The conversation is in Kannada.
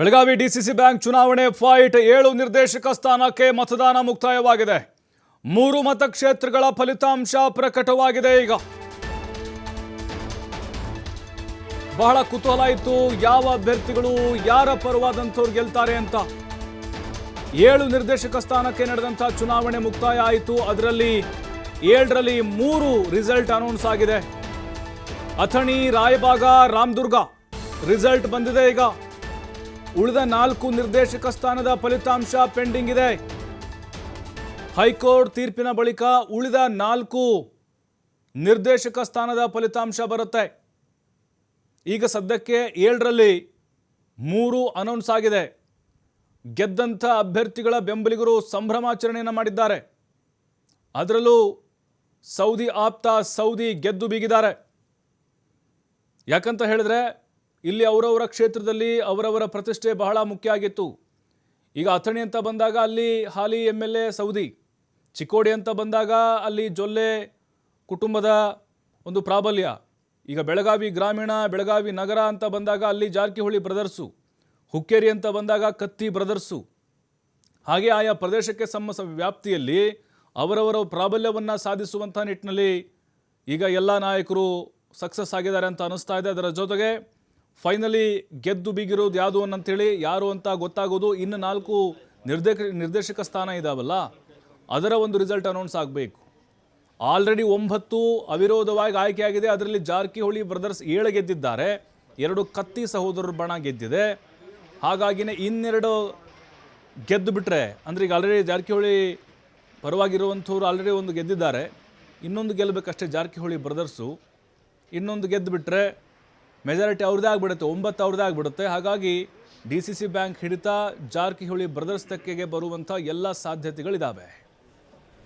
ಬೆಳಗಾವಿ ಡಿಸಿಸಿ ಬ್ಯಾಂಕ್ ಚುನಾವಣೆ ಫೈಟ್ ಏಳು ನಿರ್ದೇಶಕ ಸ್ಥಾನಕ್ಕೆ ಮತದಾನ ಮುಕ್ತಾಯವಾಗಿದೆ. ಮೂರು ಮತಕ್ಷೇತ್ರಗಳ ಫಲಿತಾಂಶ ಪ್ರಕಟವಾಗಿದೆ ಈಗ. ಬಹಳ ಕುತೂಹಲ ಇತ್ತು, ಯಾವ ಅಭ್ಯರ್ಥಿಗಳು, ಯಾರ ಪರವಾದಂಥವ್ರು ಗೆಲ್ತಾರೆ ಅಂತ. ಏಳು ನಿರ್ದೇಶಕ ಸ್ಥಾನಕ್ಕೆ ನಡೆದಂಥ ಚುನಾವಣೆ ಮುಕ್ತಾಯ ಆಯಿತು. ಅದರಲ್ಲಿ ಏಳರಲ್ಲಿ ಮೂರು ರಿಸಲ್ಟ್ ಅನೌನ್ಸ್ ಆಗಿದೆ. ಅಥಣಿ, ರಾಯಬಾಗ, ರಾಮದುರ್ಗ. ರಿಸಲ್ಟ್ ಬಂದಿದೆ ಈಗ. ಉಳಿದ ನಾಲ್ಕು ನಿರ್ದೇಶಕ ಸ್ಥಾನದ ಫಲಿತಾಂಶ ಪೆಂಡಿಂಗ್ ಇದೆ. ಹೈಕೋರ್ಟ್ ತೀರ್ಪಿನ ಬಳಿಕ ಉಳಿದ ನಾಲ್ಕು ನಿರ್ದೇಶಕ ಸ್ಥಾನದ ಫಲಿತಾಂಶ ಬರುತ್ತೆ. ಈಗ ಸದ್ಯಕ್ಕೆ ಏಳರಲ್ಲಿ ಮೂರು ಅನೌನ್ಸ್ ಆಗಿದೆ. ಗೆದ್ದಂಥ ಅಭ್ಯರ್ಥಿಗಳ ಬೆಂಬಲಿಗರು ಸಂಭ್ರಮಾಚರಣೆಯನ್ನು ಮಾಡಿದ್ದಾರೆ. ಅದರಲ್ಲೂ ಸೌದಿ ಆಪ್ತ ಸೌದಿ ಗೆದ್ದು ಬೀಗಿದ್ದಾರೆ. ಯಾಕಂತ ಹೇಳಿದ್ರೆ ಇಲ್ಲಿ ಅವರವರ ಕ್ಷೇತ್ರದಲ್ಲಿ ಅವರವರ ಪ್ರತಿಷ್ಠೆ ಬಹಳ ಮುಖ್ಯ ಆಗಿತ್ತು. ಈಗ ಅಥಣಿ ಅಂತ ಬಂದಾಗ ಅಲ್ಲಿ ಹಾಲಿ M L A Savadi, Chikkodi ಅಂತ ಬಂದಾಗ ಅಲ್ಲಿ ಜೊಲ್ಲೆ ಕುಟುಂಬದ ಒಂದು ಪ್ರಾಬಲ್ಯ. ಈಗ ಬೆಳಗಾವಿ ಗ್ರಾಮೀಣ, ಬೆಳಗಾವಿ ನಗರ ಅಂತ ಬಂದಾಗ ಅಲ್ಲಿ ಜಾರಕಿಹೊಳಿ ಬ್ರದರ್ಸು, ಹುಕ್ಕೇರಿ ಅಂತ ಬಂದಾಗ ಕತ್ತಿ ಬ್ರದರ್ಸು. ಹಾಗೆ ಆಯಾ ಪ್ರದೇಶಕ್ಕೆ ಸಮ ವ್ಯಾಪ್ತಿಯಲ್ಲಿ ಅವರವರ ಪ್ರಾಬಲ್ಯವನ್ನು ಸಾಧಿಸುವಂಥ ನಿಟ್ಟಿನಲ್ಲಿ ಈಗ ಎಲ್ಲ ನಾಯಕರು ಸಕ್ಸಸ್ ಆಗಿದ್ದಾರೆ ಅಂತ ಅನ್ನಿಸ್ತಾ ಇದೆ. ಅದರ ಜೊತೆಗೆ ಫೈನಲಿ ಗೆದ್ದು ಬೀಗಿರೋದು ಯಾವುದು ಅನ್ನಂತೇಳಿ ಯಾರು ಅಂತ ಗೊತ್ತಾಗೋದು ಇನ್ನು ನಾಲ್ಕು ನಿರ್ದೇಶ ನಿರ್ದೇಶಕ ಸ್ಥಾನ ಇದಾವಲ್ಲ, ಅದರ ಒಂದು ರಿಸಲ್ಟ್ ಅನೌನ್ಸ್ ಆಗಬೇಕು. ಆಲ್ರೆಡಿ ಒಂಬತ್ತು ಅವಿರೋಧವಾಗಿ ಆಯ್ಕೆಯಾಗಿದೆ. ಅದರಲ್ಲಿ ಜಾರಕಿಹೊಳಿ ಬ್ರದರ್ಸ್ ಏಳು ಗೆದ್ದಿದ್ದಾರೆ. ಎರಡು ಕತ್ತಿ ಸಹೋದರರ ಬಣ ಗೆದ್ದಿದೆ. ಹಾಗಾಗಿನೇ ಇನ್ನೆರಡು ಗೆದ್ದು ಬಿಟ್ಟರೆ ಅಂದರೆ ಈಗ ಆಲ್ರೆಡಿ ಜಾರಕಿಹೊಳಿ ಪರವಾಗಿರುವಂಥವ್ರು ಆಲ್ರೆಡಿ ಒಂದು ಗೆದ್ದಿದ್ದಾರೆ. ಇನ್ನೊಂದು ಗೆಲ್ಲಬೇಕಷ್ಟೇ ಜಾರಕಿಹೊಳಿ ಬ್ರದರ್ಸು ಇನ್ನೊಂದು ಗೆದ್ದು ಬಿಟ್ಟರೆ ಮೆಜಾರಿಟಿ ಅವ್ರದ್ದೇ ಆಗಿಬಿಡುತ್ತೆ, ಒಂಬತ್ತು ಅವ್ರದ್ದೇ ಆಗಿಬಿಡುತ್ತೆ. ಹಾಗಾಗಿ ಡಿ ಸಿ ಸಿ ಬ್ಯಾಂಕ್ ಹಿಡಿತ ಜಾರಕಿಹೊಳಿ ಬ್ರದರ್ಸ್ ತೆಕ್ಕೆಗೆ ಬರುವಂಥ ಎಲ್ಲ ಸಾಧ್ಯತೆಗಳಿದ್ದಾವೆ